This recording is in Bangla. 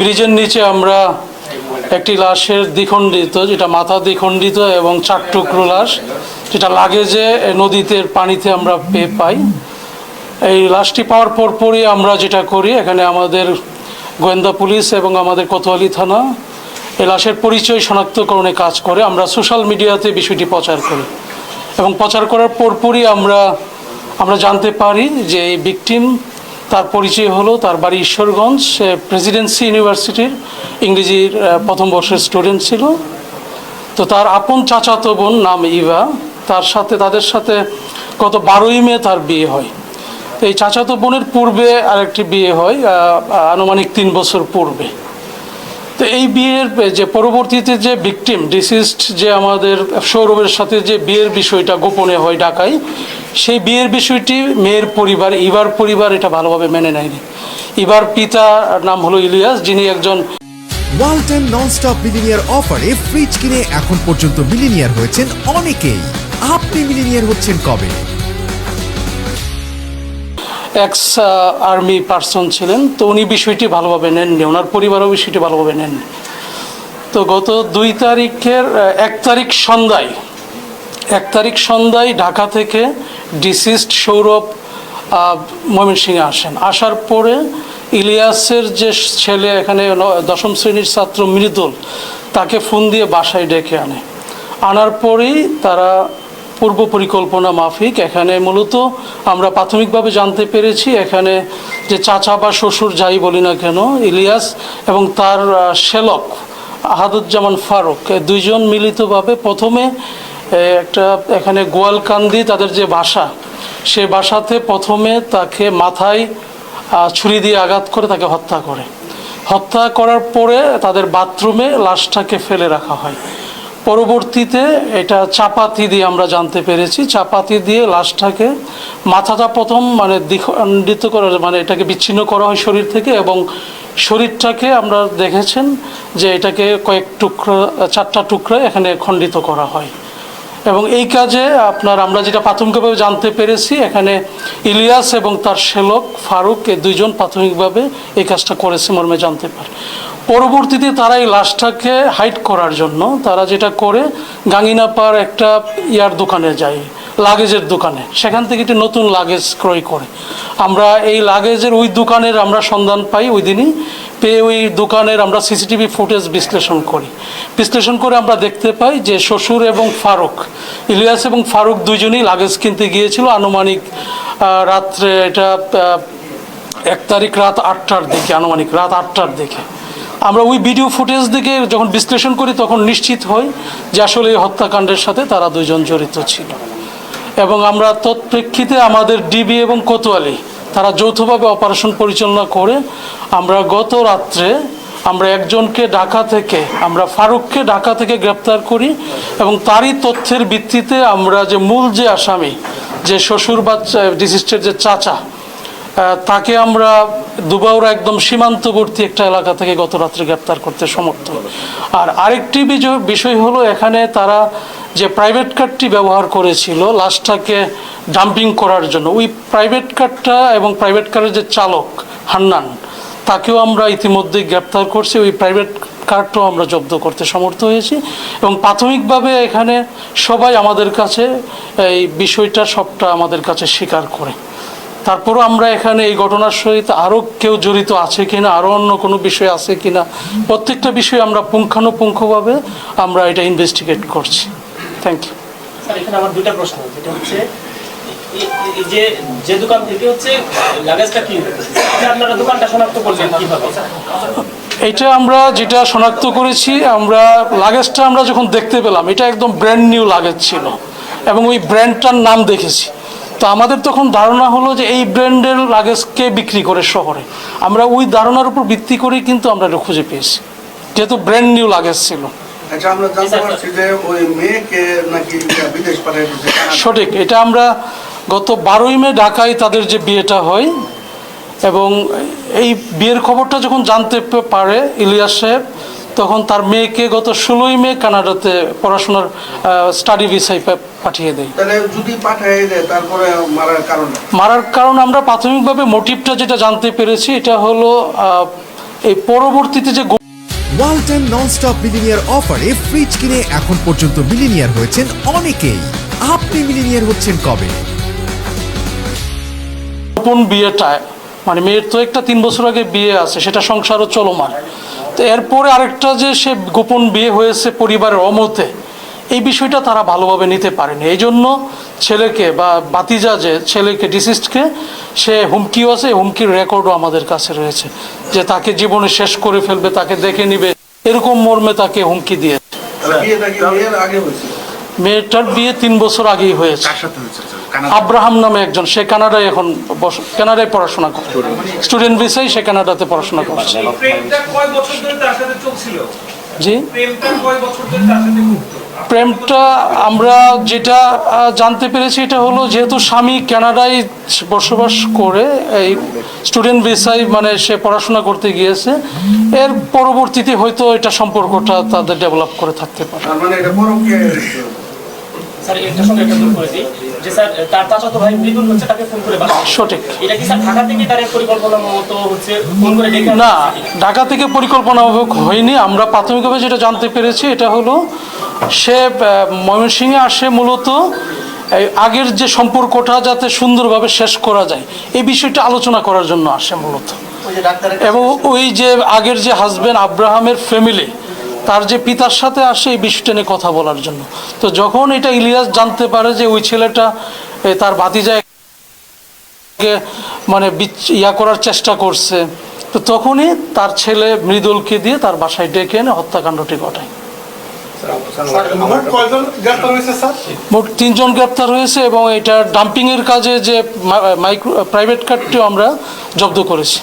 ব্রিজের নিচে আমরা একটি লাশের দ্বিখণ্ডিত, যেটা মাথা দ্বিখণ্ডিত এবং চার টুকরো লাশ, যেটা লাগেজে নদীতে, পানিতে আমরা পেয়ে পাই। এই লাশটি পাওয়ার পরপরই আমরা যেটা করি, এখানে আমাদের গোয়েন্দা পুলিশ এবং আমাদের কোতোয়ালি থানা এই লাশের পরিচয় শনাক্তকরণে কাজ করে। আমরা সোশ্যাল মিডিয়াতে বিষয়টি প্রচার করি এবং প্রচার করার পরপরই আমরা আমরা জানতে পারি যে এই ভিকটিম তার পরিচয় হলো তার বাড়ি ঈশ্বরগঞ্জ। সে প্রেসিডেন্সি ইউনিভার্সিটির ইংরেজির প্রথম বর্ষের স্টুডেন্ট ছিল। তো তার আপন চাচাতো বোন নাম ইভা। তার সাথে, তাদের সাথে গত বারোই মে তার বিয়ে হয়। তো এই চাচাতো বোনের পূর্বে আরেকটি বিয়ে হয় আনুমানিক তিন বছর পূর্বে। তো এই বিয়ের, যে পরবর্তীতে যে ভিকটিম ডিসিস্ট যে আমাদের সৌরভের সাথে যে বিয়ের বিষয়টা গোপনে হয় ঢাকায়, সেই বিয়ের বিষয়টি মেয়ের পরিবার ইবার পরিবার এটা ভালোভাবে মেনে নেয়নি। ইবার পিতা নাম হলো ইলিয়াস, যিনি একজন ওয়ালটন ননস্টপ মিলিনিয়ার অফারে ফ্রিজ কিনে এখন পর্যন্ত মিলিনিয়ার হয়েছেন অনেকেই। আপনি মিলিনিয়ার হচ্ছেন কবে? এক্স আর্মি পার্সন ছিলেন, তো উনি বিষয়টি ভালোভাবে নেননি, ওনার পরিবারও বিষয়টি ভালোভাবে নেননি। তো গত দুই তারিখের এক তারিখ সন্ধ্যায়, এক তারিখ সন্ধ্যায় ঢাকা থেকে ডিসিস্ট সৌরভ ময়মনসিংহে আসেন। আসার পরে ইলিয়াসের যে ছেলে, এখানে দশম শ্রেণির ছাত্র মৃদুল, তাকে ফোন দিয়ে বাসায় ডেকে আনে। আনার পরেই তারা পূর্ব পরিকল্পনা মাফিক। এখানে মূলত আমরা প্রাথমিকভাবে জানতে পেরেছি এখানে যে চাচা বা শ্বশুর যাই বলি না কেন ইলিয়াস এবং তার আহ, শ্যালক আহাদুজ্জামান ফারুক দুইজন মিলিতভাবে প্রথমে একটা এখানে গোয়ালকান্দি তাদের যে বাসা সে বাসাতে প্রথমে তাকে মাথায় ছুরি দিয়ে আঘাত করে তাকে হত্যা করে। হত্যা করার পরে তাদের বাথরুমে লাশটাকে ফেলে রাখা হয়। পরবর্তীতে এটা চাপাতি দিয়ে আমরা জানতে পেরেছি। চাপাতি দিয়ে লাশটাকে মাথাটা প্রথম মানে দ্বিখণ্ডিত করা মানে এটাকে বিচ্ছিন্ন করা হয় শরীর থেকে এবং শরীরটাকে আমরা দেখেছেন যে এটাকে কয়েক টুকরো, চারটা টুকরো এখানে খণ্ডিত করা হয়। এবং এই কাজে আপনার আমরা যেটা প্রাথমিকভাবে জানতে পেরেছি, এখানে ইলিয়াস এবং তার শ্যালক ফারুক, এ দুইজন প্রাথমিকভাবে এই কাজটা করেছে মর্মে জানতে পারে পরবর্তীতে তারা এই লাশটাকে হাইড করার জন্য তারা যেটা করে, গাঙ্গিনাপার একটা ইয়ার দোকানে যায় লাগেজের দোকানে। সেখান থেকে একটি নতুন লাগেজ ক্রয় করে। আমরা এই লাগেজের ওই দোকানের আমরা সন্ধান পাই ওই দিনই, পেয়ে ওই দোকানের আমরা সিসিটিভি ফুটেজ বিশ্লেষণ করি। বিশ্লেষণ করে আমরা দেখতে পাই যে শ্বশুর এবং ফারুক, ইলিয়াস এবং ফারুক দুজনেই লাগেজ কিনতে গিয়েছিল আনুমানিক রাত্রে এটা এক তারিখ রাত আটটার দিকে, আনুমানিক রাত আটটার দিকে। আমরা ওই ভিডিও ফুটেজ দিকে যখন বিশ্লেষণ করি, তখন নিশ্চিত হই যে আসলে এই হত্যাকাণ্ডের সাথে তারা দুজন জড়িত ছিল। এবং আমরা তৎপ্রেক্ষিতে আমাদের ডিবি এবং কোতোয়ালি, তারা যৌথভাবে অপারেশন পরিচালনা করে, আমরা গত রাত্রে আমরা একজনকে ঢাকা থেকে, আমরা ফারুককে ঢাকা থেকে গ্রেপ্তার করি এবং তারই তথ্যের ভিত্তিতে আমরা যে মূল যে আসামি, যে শ্বশুর বাচ্চা ডিসিস্টের যে চাচা তাকে আমরা দুবাউরা একদম সীমান্তবর্তী একটা এলাকা থেকে গত রাত্রে গ্রেপ্তার করতে সমর্থ। আর আরেকটি বিষয় হলো, এখানে তারা যে প্রাইভেট কারটি ব্যবহার করেছিল, লাশটাকে ডাম্পিং করার জন্য। ওই প্রাইভেট কারটা এবং প্রাইভেট কারের যে চালক, হান্নান, তাকেও আমরা ইতিমধ্যে গ্রেপ্তার করছি। ওই প্রাইভেট কারটাও আমরা জব্দ করতে সমর্থ হয়েছি। এবং প্রাথমিকভাবে এখানে সবাই আমাদের কাছে এই বিষয়টা সবটা আমাদের কাছে স্বীকার করে। তারপরও আমরা এখানে এই ঘটনার সহিত আরও কেউ জড়িত আছে কিনা আরও অন্য কোনো বিষয় আছে কিনা প্রত্যেকটা বিষয়ে আমরা পুঙ্খানুপুঙ্খভাবে আমরা এটা ইনভেস্টিগেট করছি। থ্যাংক ইউ স্যার এখানে আমার দুইটা প্রশ্ন যেটা হচ্ছে এই- এই যে যে দোকান থেকে হচ্ছে লাগেজটা কি? আপনারা দোকানটা শনাক্ত করলেন কীভাবে? এটা আমরা যেটা শনাক্ত করেছি আমরা লাগেজটা আমরা যখন দেখতে পেলাম এটা একদম ব্র্যান্ড নিউ লাগেজ ছিল এবং ওই ব্র্যান্ডটার নাম দেখেছি। তো আমাদের তখন ধারণা হলো যে এই ব্র্যান্ডের লাগেজকে বিক্রি করে শহরে। আমরা ওই ধারণার উপর ভিত্তি করেই কিন্তু আমরা এটা খুঁজে পেয়েছি যেহেতু ব্র্যান্ড নিউ লাগেজ ছিল। আচ্ছা সঠিক এটা আমরা গত বারোই মে ঢাকায় তাদের যে বিয়েটা হয় এবং এই বিয়ের খবরটা যখন জানতে পারে ইলিয়াস সাহেব তখন তার মেয়েকে গত ষোলোই মে কানাডাতে পড়াশোনার স্টাডি ভিসায় পাঠিয়ে দেয়। যদি পাঠিয়ে দেয় তারপরে মারার কারণ মারার কারণ আমরা প্রাথমিকভাবে মোটিভটা যেটা জানতে পেরেছি এটা হলো এই পরবর্তীতে যে ওয়ালটন ননস্টপ মিলিনিয়ার অফারে ফ্রিজ কিনে এখন পর্যন্ত মিলিনিয়ার হয়েছেন অনেকেই। আপনি মিলিনিয়ার হচ্ছেন কবে? গোপন বিয়েটা মানে মেয়ের তো একটা তিন বছর আগে বিয়ে আছে সেটা সংসারও চলমান। তো এরপরে আরেকটা যে সে গোপন বিয়ে হয়েছে পরিবারের অমতে, এই বিষয়টা তারা ভালোভাবে নিতে পারেনি। এই জন্য ছেলেকে বা বাতিজা যে ছেলেকে ডিসিস্টকে সে হুমকিও আছে হুমকির রেকর্ডও আমাদের কাছে রয়েছে। যে তাকে জীবনে শেষ করে ফেলবে, তাকে দেখে নিবে, এরকম মর্মে তাকে হুমকি দিয়ে মেয়েটার বিয়ে তিন বছর আগেই হয়েছে? কানাডা? আব্রাহাম নামে একজন সে কানাডায় এখন বস- কানাডায় পড়াশোনা করে। স্টুডেন্ট। ভিসাই সে কানাডাতে পড়াশোনা করছে। প্রেমটা কয় বছর ধরে তার সাথে চলছিল? জি? প্রেমটা কয় বছর ধরে তার সাথে ঘুরতো প্রেমটা আমরা যেটা জানতে পেরেছি এটা হলো যেহেতু স্বামী কানাডায় বসবাস করে এই স্টুডেন্ট ভিসায় মানে সে পড়াশোনা করতে গিয়েছে এর পরবর্তীতে হয়তো এটা সম্পর্কটা তাদের ডেভেলপ করে থাকতে পারে তার মানে এটা পরকে স্যার একটা সঙ্গে একটা ভুল করে দিই যে স্যার তার চাচাতো ভাই মৃদুল হচ্ছে তাকে ফোন করে বাসা সঠিক। এটা কি স্যার ঢাকা থেকে তার পরিকল্পনা মতো হচ্ছে ফোন করে ডেকে না ঢাকা থেকে পরিকল্পনা হয়নি আমরা প্রাথমিকভাবে যেটা জানতে পেরেছি এটা হলো সে ময়মনসিংহে আসে মূলত আগের যে সম্পর্কটা যাতে সুন্দরভাবে শেষ করা যায় এই বিষয়টা আলোচনা করার জন্য আসে মূলত। এবং ওই যে আগের যে হাজবেন্ড আব্রাহামের ফ্যামিলি তার যে পিতার সাথে আসে এই বিষয়টা নিয়ে কথা বলার জন্য। তো যখন এটা ইলিয়াস জানতে পারে যে ওই ছেলেটা তার ভাতিজায় মানে ইয়া করার চেষ্টা করছে তো তখনই তার ছেলে মৃদুলকে দিয়ে তার বাসায় ডেকে এনে হত্যাকাণ্ডটি ঘটায়। মোট তিনজন গ্রেপ্তার হয়েছে এবং এটা ডাম্পিংয়ের কাজে যে মাইক্রো প্রাইভেট কারটিও আমরা জব্দ করেছি।